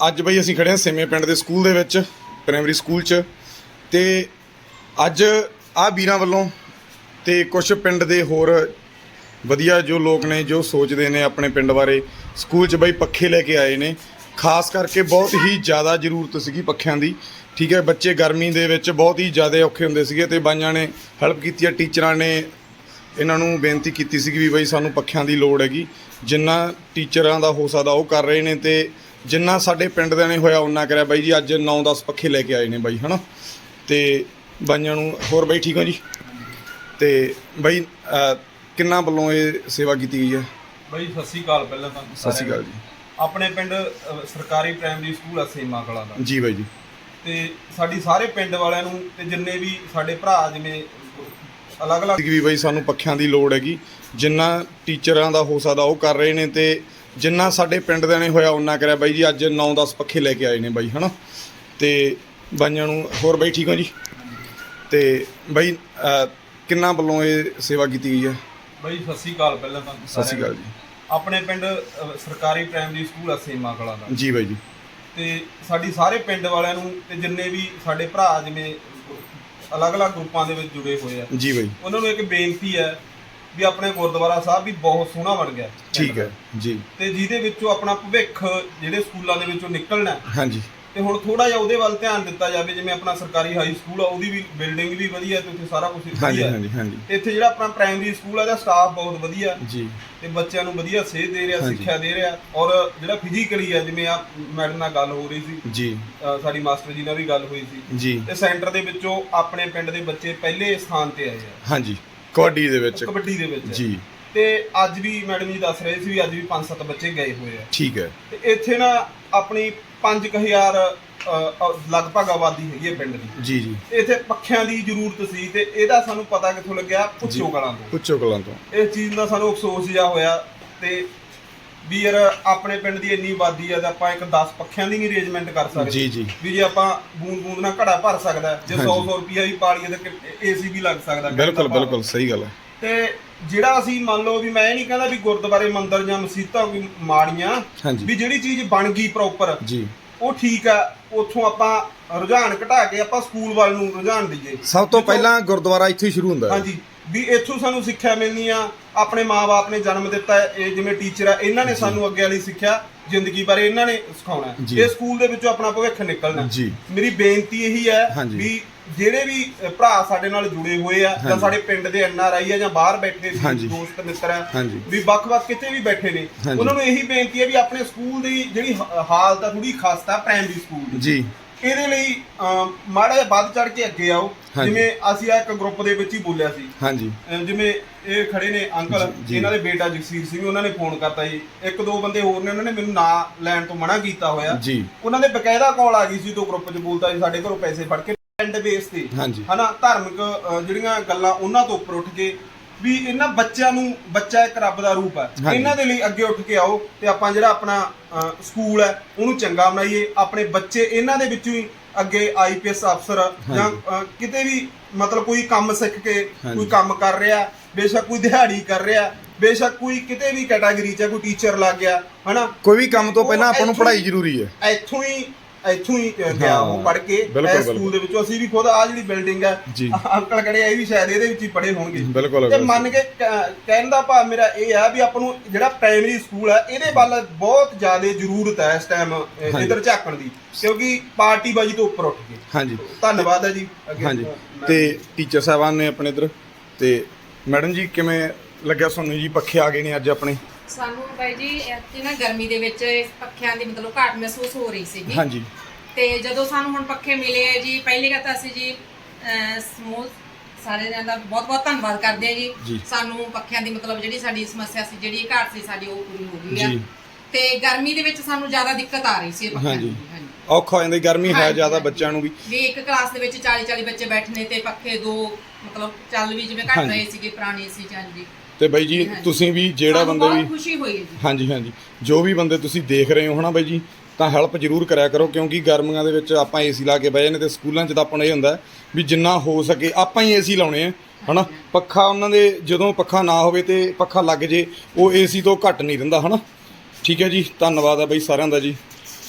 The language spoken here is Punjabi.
ਅੱਜ ਬਈ ਅਸੀਂ ਖੜੇ ਹਾਂ ਸੇਮੇ ਪਿੰਡ ਦੇ ਸਕੂਲ ਦੇ ਵਿੱਚ ਪ੍ਰਾਇਮਰੀ ਸਕੂਲ 'ਚ। ਤੇ ਅੱਜ ਆ ਵੀਰਾਂ ਵੱਲੋਂ ਤੇ ਕੁਝ ਪਿੰਡ ਦੇ ਹੋਰ ਵਧੀਆ ਜੋ ਲੋਕ ਨੇ, ਜੋ ਸੋਚਦੇ ਨੇ ਆਪਣੇ ਪਿੰਡ ਬਾਰੇ, ਸਕੂਲ 'ਚ ਬਈ ਪੱਖੇ ਲੈ ਕੇ ਆਏ ਨੇ। ਖਾਸ ਕਰਕੇ ਬਹੁਤ ਹੀ ਜ਼ਿਆਦਾ ਜ਼ਰੂਰਤ ਸੀਗੀ ਪੱਖਿਆਂ ਦੀ, ਠੀਕ ਹੈ। ਬੱਚੇ ਗਰਮੀ ਦੇ ਵਿੱਚ ਬਹੁਤ ਹੀ ਜ਼ਿਆਦਾ ਔਖੇ ਹੁੰਦੇ ਸੀਗੇ ਤੇ ਬਾਈਆਂ ਨੇ ਹੈਲਪ ਕੀਤੀ ਹੈ ਟੀਚਰਾਂ ਨੇ ਇਹਨਾਂ ਨੂੰ ਬੇਨਤੀ ਕੀਤੀ ਸੀਗੀ ਵੀ ਬਈ ਸਾਨੂੰ ਪੱਖਿਆਂ ਦੀ ਲੋੜ ਹੈਗੀ। ਜਿੰਨਾ ਟੀਚਰਾਂ ਦਾ ਹੋ ਸਕਦਾ ਉਹ ਕਰ ਰਹੇ ਨੇ ਤੇ ਜਿੰਨਾ ਸਾਡੇ ਪਿੰਡ ਦੇ ਨੇ ਹੋਇਆ ਉਹਨਾਂ ਕਰਿਆ ਬਾਈ ਜੀ ਅੱਜ 9-10 ਪੱਖੇ ਲੈ ਕੇ ਆਏ ਨੇ ਬਾਈ ਹਨਾ? ਤੇ ਬਾਈਆਂ ਨੂੰ ਹੋਰ ਬਾਈ ਠੀਕ ਹੋ ਜੀ? ਤੇ ਬਾਈ ਕਿੰਨਾ ਵੱਲੋਂ ਇਹ ਸੇਵਾ ਕੀਤੀ ਗਈ ਹੈ? ਬਾਈ ਸਤਿ ਸ਼੍ਰੀ ਅਕਾਲ ਪਹਿਲਾਂ ਤਾਂ ਸਤਿ ਸ਼੍ਰੀ ਅਕਾਲ ਜੀ। ਆਪਣੇ ਪਿੰਡ ਸਰਕਾਰੀ ਪ੍ਰਾਇਮਰੀ ਸਕੂਲ ਆ ਸੇਮਾ ਕਲਾ ਦਾ। ਜੀ ਬਾਈ ਜੀ। ਤੇ ਸਾਡੀ ਸਾਰੇ ਪਿੰਡ ਵਾਲਿਆਂ ਨੂੰ ਤੇ ਜਿੰਨੇ ਵੀ ਸਾਡੇ ਭਰਾ ਜਿਵੇਂ ਅਲੱਗ-ਅਲੱਗ ਵੀ ਬਈ ਸਾਨੂੰ ਪੱਖਿਆਂ ਦੀ ਲੋੜ ਹੈਗੀ। ਜਿੰਨਾ ਟੀਚਰਾਂ ਦਾ ਹੋ ਸਕਦਾ ਉਹ ਕਰ ਰਹੇ ਨੇ ਤੇ ਜਿੰਨਾ ਸਾਡੇ ਪਿੰਡ ਦੇ ਨੇ ਹੋਇਆ ਉਹਨਾਂ ਕਰਿਆ ਬਾਈ ਜੀ ਅੱਜ 9-10 ਪੱਖੇ ਲੈ ਕੇ ਆਏ ਨੇ ਬਾਈ ਹਨਾ? ਤੇ ਬਾਈਆਂ ਨੂੰ ਹੋਰ ਬਾਈ ਠੀਕ ਹੋ ਜੀ? ਤੇ ਬਾਈ ਅਹ, ਕਿੰਨਾ ਵੱਲੋਂ ਇਹ ਸੇਵਾ ਕੀਤੀ ਗਈ ਹੈ? ਬਾਈ ਸਤਿ ਸ਼੍ਰੀ ਅਕਾਲ ਪਹਿਲਾਂ ਤਾਂ ਸਤਿ ਸ਼੍ਰੀ ਅਕਾਲ ਜੀ। ਆਪਣੇ ਪਿੰਡ ਸਰਕਾਰੀ ਪ੍ਰਾਇਮਰੀ ਸਕੂਲ ਆ ਸੇਮਾ ਕਲਾ ਦਾ। ਜੀ ਬਾਈ ਜੀ। ਤੇ ਸਾਡੀ ਸਾਰੇ ਪਿੰਡ ਵਾਲਿਆਂ ਨੂੰ ਤੇ ਜਿੰਨੇ ਵੀ ਸਾਡੇ ਭਰਾ ਜਿਵੇਂ ਅਲੱਗ-ਅਲੱਗ ਗਰੁੱਪਾਂ ਦੇ ਵਿੱਚ ਜੁੜੇ ਹੋਏ ਆ ਜੀ ਬਾਈ। ਉਹਨਾਂ ਨੂੰ ਇੱਕ ਬੇਨਤੀ ਹੈ ਵੀ ਆਪਣੇ ਗੁਰਦੁਆਰਾ ਸਾਹਿਬ ਵੀ ਬਹੁਤ ਸੋਹਣਾ ਬਣ ਗਿਆ। ਠੀਕ ਹੈ ਜੀ। ਤੇ ਜਿਹਦੇ ਵਿੱਚੋਂ ਆਪਣਾ ਭਵਿੱਖ ਜਿਹੜੇ ਸਕੂਲਾਂ ਦੇ ਵਿੱਚੋਂ ਨਿਕਲਣਾ ਹਾਂਜੀ। ਤੇ ਹੁਣ ਥੋੜਾ ਜਿਹਾ ਉਹਦੇ ਵੱਲ ਧਿਆਨ ਦਿੱਤਾ ਜਾਵੇ ਜਿਵੇਂ ਆਪਣਾ ਸਰਕਾਰੀ ਹਾਈ ਸਕੂਲ ਆ ਉਹਦੀ ਵੀ ਬਿਲਡਿੰਗ ਵੀ ਵਧੀਆ ਤੇ ਉੱਥੇ ਸਾਰਾ ਕੁਝ ਵਧੀਆ। ਹਾਂਜੀ ਹਾਂਜੀ। ਤੇ ਇੱਥੇ ਜਿਹੜਾ ਆਪਣਾ ਪ੍ਰਾਇਮਰੀ ਸਕੂਲ ਆ ਦਾ ਸਟਾਫ ਬਹੁਤ ਵਧੀਆ ਜੀ। ਤੇ ਬੱਚਿਆਂ ਨੂੰ ਵਧੀਆ ਸੇਧ ਦੇ ਰਿਹਾ। ਸਿੱਖਿਆ ਦੇ ਰਿਹਾ। ਔਰ ਜਿਹੜਾ ਫਿਜ਼ੀਕਲੀ ਆ ਜਿਵੇਂ ਆ ਮੈਡਮ ਨਾਲ ਗੱਲ ਹੋ ਰਹੀ ਸੀ। ਜੀ। ਸਾਡੀ ਮਾਸਟਰ ਜੀ ਨਾਲ ਵੀ ਗੱਲ ਹੋਈ ਸੀ। ਜੀ। ਤੇ ਸੈਂਟਰ ਦੇ ਵਿੱਚੋਂ ਆਪਣੇ ਪਿੰਡ ਦੇ ਬੱਚੇ ਪਹਿਲੇ ਸਥਾਨ ਤੇ ਆਏ ਆ। ਹਾਂਜੀ। ਕਬੱਡੀ ਦੇ ਵਿੱਚ। ਕਬੱਡੀ ਦੇ ਵਿੱਚ। ਜੀ। ਤੇ ਅੱਜ ਵੀ ਮੈਡਮ ਜੀ ਦੱਸ ਰਹੇ ਸੀ ਵੀ ਅੱਜ ਵੀ 5-7 ਬੱਚੇ ਗਏ ਹੋਏ ਆ। ਠੀਕ ਹੈ। ਤੇ ਇੱਥੇ ਨਾ ਆਪਣੀ 5000 ਲਗਭਗ ਆਬਾਦੀ ਹੈਗੀ ਹੈ ਪਿੰਡ ਦੀ। ਜੀ ਜੀ। ਤੇ ਇੱਥੇ ਪੱਖਿਆਂ ਦੀ ਜ਼ਰੂਰਤ ਸੀ ਤੇ ਇਹਦਾ ਸਾਨੂੰ ਪਤਾ ਕਿੱਥੋਂ ਲੱਗਿਆ? ਪੁੱਛੋ ਕਲਾਂ ਤੋਂ। ਪੁੱਛੋ ਕਲਾਂ ਤੋਂ। ਇਸ ਚੀਜ਼ ਦਾ ਸਾਨੂੰ ਅਫਸੋਸ ਜਿਹਾ ਹੋਇਆ ਤੇ ਵੀ ਯਾਰ ਆਪਣੇ ਪਿੰਡ ਦੀ ਇੰਨੀ ਆਬਾਦੀ ਆ ਤੇ ਆਪਾਂ ਇੱਕ 10 ਪੱਖਿਆਂ ਦੀ ਨਹੀਂ ਅਰੇਂਜਮੈਂਟ ਕਰ ਸਕਦੇ ਜੀ ਜੀ। ਵੀ ਜੇ ਆਪਾਂ ਬੂੰਦ ਬੂੰਦ ਨਾਲ ਘੜਾ ਭਰ ਸਕਦਾ ਹੈ, ਜੇ 100 ਹਾਂਜੀ। 100 ਰੁਪਿਆ ਵੀ ਪਾ ਲਈਏ ਤਾਂ ਏਸੀ ਵੀ ਲੱਗ ਸਕਦਾ ਦਾ ਬਿਲਕੁਲ। ਬਿਲਕੁਲ ਸਹੀ ਗੱਲ ਹੈ ਤੇ ਜਿਹੜਾ ਅਸੀਂ ਮੰਨ ਲਓ ਵੀ ਮੈਂ ਇਹ ਨਹੀਂ ਕਹਿੰਦਾ ਵੀ ਗੁਰਦੁਆਰੇ ਮੰਦਿਰ ਜਾਂ ਮਸਜਿਦਾਂ ਕੋਈ ਮਾੜੀਆਂ ਹਾਂਜੀ। ਵੀ ਜਿਹੜੀ ਚੀਜ਼ ਬਣ ਗਈ ਪ੍ਰੋਪਰ ਜੀ। ਉਹ ਠੀਕ ਆ ਉੱਥੋਂ ਆਪਾਂ ਰੁਝਾਨ ਘਟਾ ਕੇ ਆਪਾਂ ਸਕੂਲ ਵੱਲ ਨੂੰ ਰੁਝਾਨ ਦਈਏ। ਸਭ ਤੋਂ ਪਹਿਲਾਂ ਗੁਰਦੁਆਰਾ ਇੱਥੇ ਹੀ ਸ਼ੁਰੂ ਹੁੰਦਾ ਹੈ। ਹਾਂਜੀ। ਵੀ ਇੱਥੋਂ ਸਾਨੂੰ ਸਿੱਖਿਆ ਮਿਲਣੀ ਆ ਆਪਣੇ ਮਾਪੇ ਨੇ ਜਨਮ ਦਿੱਤਾ ਇਹ ਜਿਵੇਂ ਟੀਚਰ ਆ ਇਹਨਾਂ ਨੇ ਸਾਨੂੰ ਅੱਗੇ ਵਾਲੀ ਸਿੱਖਿਆ ਜ਼ਿੰਦਗੀ ਬਾਰੇ ਇਹਨਾਂ ਨੇ ਸਿਖਾਉਣਾ ਹੈ। ਜੀ। ਇਹ ਸਕੂਲ ਦੇ ਵਿੱਚੋਂ ਆਪਣਾ ਭਵਿੱਖ ਨਿਕਲਣਾ ਹੈ। ਜੀ ਮੇਰੀ ਬੇਨਤੀ ਇਹੀ ਹੈ ਹਾਂਜੀ। ਵੀ ਜਿਹੜੇ ਵੀ ਅ, ਭਰਾ ਸਾਡੇ ਨਾਲ ਜੁੜੇ ਹੋਏ ਆ ਜਾਂ ਹਾਂਜੀ। ਸਾਡੇ ਪਿੰਡ ਦੇ ਐਨ ਆਰ ਆਈ ਆ ਜਾਂ ਬਾਹਰ ਬੈਠੇ ਹਾਂਜੀ। ਦੋਸਤ ਮਿੱਤਰ ਆ ਹਾਂਜੀ ਵੀ ਵੱਖ-ਵੱਖ ਕਿਤੇ ਵੀ ਬੈਠੇ ਨੇ ਹਾਂਜੀ। ਉਹਨਾਂ ਨੂੰ ਇਹੀ ਬੇਨਤੀ ਹੈ ਵੀ ਆਪਣੇ ਸਕੂਲ ਦੀ ਜਿਹੜੀ ਹ- ਹਾਲਤ ਆ ਥੋੜੀ ਖਸਤਾ ਪ੍ਰਾਇਮਰੀ ਸਕੂਲ ਦੀ ਜੀ ਇਹਦੇ ਲਈ ਅਮ, ਮਾੜਾ ਜਿਹਾ ਵੱਧ ਚੜ ਕੇ ਅੱਗੇ ਆਓ। ਹਾਂਜੀ। ਜਿਵੇਂ ਅਸੀਂ ਆ ਇੱਕ ਗਰੁੱਪ ਦੇ ਵਿੱਚ ਹੀ ਬੋਲਿਆ ਸੀ। ਹਾਂਜੀ। ਅਮ, ਜਿਵੇਂ ਇਹ ਖੜੇ ਨੇ ਅੰਕਲ ਜੀ, ਜੀ। ਇਹਨਾਂ ਦੇ ਬੇਟਾ ਜਗਸੀਰ ਸਿੰਘ ਉਹਨਾਂ ਨੇ ਫੋਨ ਕਰਤਾ ਜੀ। ਇੱਕ ਦੋ ਬੰਦੇ ਹੋਰ ਨੇ ਉਹਨਾਂ ਨੇ ਮੈਨੂੰ ਨਾਂ ਲੈਣ ਤੋਂ ਮਨਾ ਕੀਤਾ ਹੋਇਆ। ਜੀ। ਉਹਨਾਂ ਦੇ ਬਕਾਇਦਾ ਕਾਲ ਆ ਗਈ ਸੀ ਤੋਂ ਗਰੁੱਪ 'ਚ ਬੋਲਦਾ ਸੀ ਸਾਡੇ ਘਰੋਂ ਪੈਸੇ ਫੜ ਕੇ ਪਿੰਡ ਬੇਸ ਤੇ। ਹਾਂਜੀ। ਹਨਾ ਧਾਰਮਿਕ ਅ, ਜਿਹੜੀਆਂ ਗੱਲਾਂ ਉਹਨਾਂ ਤੋਂ ਉੱਪਰ ਉੱਠ ਕੇ ਵੀ ਇਹਨਾਂ ਬੱਚਿਆਂ ਨੂੰ ਬੱਚਾ ਇੱਕ ਰੱਬ ਦਾ ਰੂਪ ਹੈ ਹਾਂਜੀ। ਇਹਨਾਂ ਦੇ ਲਈ ਅੱਗੇ ਉੱਠ ਕੇ ਆਓ ਤੇ ਆਪਾਂ ਜਿਹੜਾ ਆਪਣਾ ਅ, ਸਕੂਲ ਹੈ ਉਹਨੂੰ ਚੰਗਾ ਬਣਾਈਏ ਆਪਣੇ ਬੱਚੇ ਇਹਨਾਂ ਦੇ ਵਿੱਚੋਂ ਹੀ ਅੱਗੇ ਆਈਪੀਐਸ ਅਫਸਰ ਜਾਂ। ਅ, ਕਿਤੇ ਵੀ ਮਤਲਬ ਕੋਈ ਕੰਮ ਸਿੱਖ ਕੇ। ਕੋਈ ਕੰਮ ਕਰ ਰਿਹਾ ਬੇਸ਼ੱਕ ਕੋਈ ਦਿਹਾੜੀ ਕਰ ਰਿਹਾ ਬੇਸ਼ੱਕ ਕੋਈ ਕਿਤੇ ਵੀ ਕੈਟਾਗਰੀ 'ਚ ਹੈ, ਕੋਈ ਟੀਚਰ ਲੱਗ ਗਿਆ ਹਨਾ ਕੋਈ ਵੀ ਕੰਮ ਤੋਂ ਉਹ ਪਹਿਲਾਂ ਆਪਾਂ ਨੂੰ ਇੱਥੋਂ ਪੜ੍ਹਾਈ ਜ਼ਰੂਰੀ ਹੈ ਇੱਥੋਂ ਹੀ ਇੱਥੋਂ ਹੀ ਗਿਆ ਉਹ ਪੜ੍ਹ ਕੇ ਇਸ ਸਕੂਲ। ਦੇ ਵਿੱਚੋਂ ਅਸੀਂ ਵੀ ਖੁਦ ਆ ਜਿਹੜੀ ਬਿਲਡਿੰਗ ਹੈ। ਅੰਕਲ ਕੜੇ ਇਹ ਵੀ ਸ਼ਾਇਦ ਇਹਦੇ ਵਿੱਚ ਹੀ ਪੜ੍ਹੇ ਹੋਣਗੇ। ਤੇ। ਮੰਨ ਕੇ ਕਹਿਣ ਦਾ ਭਾਵ ਮੇਰਾ ਇਹ ਹੈ ਵੀ ਆਪਾਂ ਨੂੰ ਜਿਹੜਾ ਪ੍ਰਾਇਮਰੀ ਸਕੂਲ ਹੈ ਇਹਦੇ ਵੱਲ ਬਹੁਤ ਜ਼ਿਆਦਾ ਜ਼ਰੂਰਤ ਹੈ ਇਸ ਟਾਈਮ। ਇਧਰ ਝਾਕਣ ਦੀ। ਕਿਉਂਕਿ ਪਾਰਟੀ ਬਾਜੀ ਤੋਂ ਉੱਪਰ ਉੱਠ ਕੇ ਹਾਂਜੀ। ਧੰਨਵਾਦ ਹੈ ਜੀ। ਹਾਂਜੀ। ਤੇ ਟੀਚਰ ਸਾਹਿਬਾਨ ਨੇ ਆਪਣੇ ਇਧਰ ਤੇ ਮੈਡਮ ਜੀ ਕਿਵੇਂ ਲੱਗਿਆ ਤੁਹਾਨੂੰ ਜੀ? ਪੱਖੇ ਆ ਗਏ ਨੇ ਅੱਜ ਆਪਣੇ। ਸਾਨੂੰ ਬਾਈ ਜੀ ਇੱਥੇ ਨਾ ਗਰਮੀ ਦੇ ਵਿੱਚ ਇਸ ਪੱਖਿਆਂ ਦੀ ਮਤਲਬ ਘਾਟ ਮਹਿਸੂਸ ਹੋ ਰਹੀ ਸੀ ਜੀ ਹਾਂਜੀ ਤੇ ਜਦੋਂ ਸਾਨੂੰ ਹੁਣ ਪੱਖੇ ਮਿਲੇ ਆ ਜੀ ਪਹਿਲੀ ਗੱਲ ਤਾਂ ਅਸੀਂ ਜੀ ਸਮੂਹ ਸਾਰੇ ਜਣਿਆਂ ਦਾ ਬਹੁਤ ਬਹੁਤ ਧੰਨਵਾਦ ਕਰਦੇ ਆ ਜੀ। ਸਾਨੂੰ ਪੱਖਿਆਂ ਦੀ ਮਤਲਬ ਜਿਹੜੀ ਸਾਡੀ ਸਮੱਸਿਆ ਸੀ ਜਿਹੜੀ ਘਾਟ ਸੀ ਸਾਡੀ ਉਹ ਪੂਰੀ ਹੋ ਗਈ ਆ। ਤੇ ਗਰਮੀ ਦੇ ਵਿੱਚ ਸਾਨੂੰ ਜ਼ਿਆਦਾ ਦਿੱਕਤ ਆ ਰਹੀ ਸੀ ਪੱਖਿਆਂ। ਦੀ ਹਾਂਜੀ ਔਖਾ ਹੋ ਜਾਂਦਾ ਗਰਮੀ ਹੈ ਜ਼ਿਆਦਾ। ਬੱਚਿਆਂ ਨੂੰ ਵੀ ਵੀ ਇੱਕ ਕਲਾਸ ਦੇ ਵਿੱਚ 40 40 ਬੱਚੇ ਬੈਠਨੇ ਤੇ ਪੱਖੇ ਦੋ ਮਤਲਬ ਚੱਲ ਵੀ ਜਿਵੇਂ ਘਟ। ਰਹੇ ਸੀਗੇ ਪੁਰਾਣੇ ਸੀ ਜਾਂ ਜੀ ਤੇ ਬਾਈ ਜੀ ਹਾਂਜੀ। ਤੁਸੀਂ ਵੀ ਜਿਹੜਾ ਸਾਨੂੰ ਬੰਦੇ ਬਹੁਤ ਵੀ ਖੁਸ਼ੀ ਹੋਈ ਹੈ ਜੀ। ਹਾਂਜੀ ਹਾਂਜੀ। ਜੋ ਵੀ ਬੰਦੇ ਤੁਸੀਂ ਦੇਖ ਰਹੇ ਹੋ ਹਨਾ ਬਾਈ ਜੀ ਤਾਂ ਹੈਲਪ ਜ਼ਰੂਰ ਕਰਿਆ ਕਰੋ ਕਿਉਂਕਿ ਗਰਮੀਆਂ ਦੇ ਵਿੱਚ ਆਪਾਂ ਏਸੀ ਲਾ ਕੇ ਬਹਿ ਜਾਂਦੇ ਤੇ ਸਕੂਲਾਂ 'ਚ ਤਾਂ ਆਪਾਂ ਨੂੰ ਇਹ ਹੁੰਦਾ ਵੀ ਜਿੰਨਾ ਹੋ ਸਕੇ ਆਪਾਂ ਹੀ ਏਸੀ ਲਾਉਣੇ ਆ ਹਨਾ? ਪੱਖਾ ਉਹਨਾਂ ਦੇ ਜਦੋਂ ਪੱਖਾ ਨਾ ਹੋਵੇ ਤੇ ਪੱਖਾ ਲੱਗ ਜੇ ਉਹ ਏਸੀ ਤੋਂ ਘੱਟ ਨਹੀਂ ਦਿੰਦਾ ਹਨਾ? ਠੀਕ ਹੈ ਜੀ ਧੰਨਵਾਦ ਆ ਬਾਈ ਸਾਰਿਆਂ ਦਾ ਜੀ।